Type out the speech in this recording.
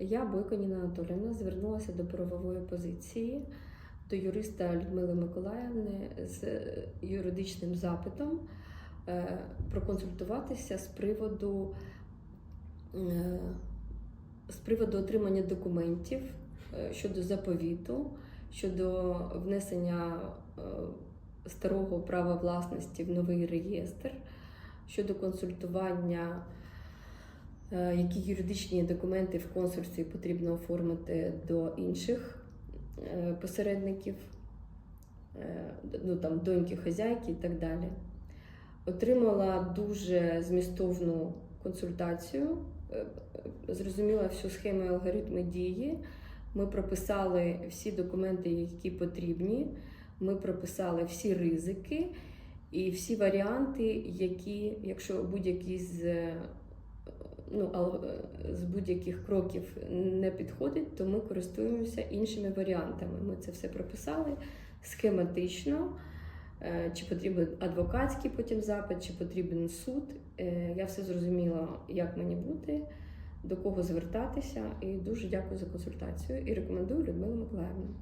я, Бойко Ніна Анатоліївна, звернулася до правової позиції до юриста Людмили Миколаївни з е, юридичним запитом е, проконсультуватися з приводу, е, з приводу отримання документів щодо заповіту, щодо внесення старого права власності в новий реєстр, щодо консультування. Е, Які юридичні документи в консульстві потрібно оформити до інших е, посередників, е, ну там доньки хазяйки і так далі. Отримала дуже змістовну консультацію, зрозуміла всю схему і алгоритми дії. Ми прописали всі документи, які потрібні. Ми прописали всі ризики і всі варіанти, які, якщо будь-які з ну, е, з будь-яких кроків не підходить, то ми користуємося іншими варіантами. Ми це все прописали схематично. Е, Чи потрібен адвокатський потім запит, чи потрібен суд. Е, Я все зрозуміла, як мені бути, до кого звертатися. І дуже дякую за консультацію і рекомендую Людмилу Миколаївну.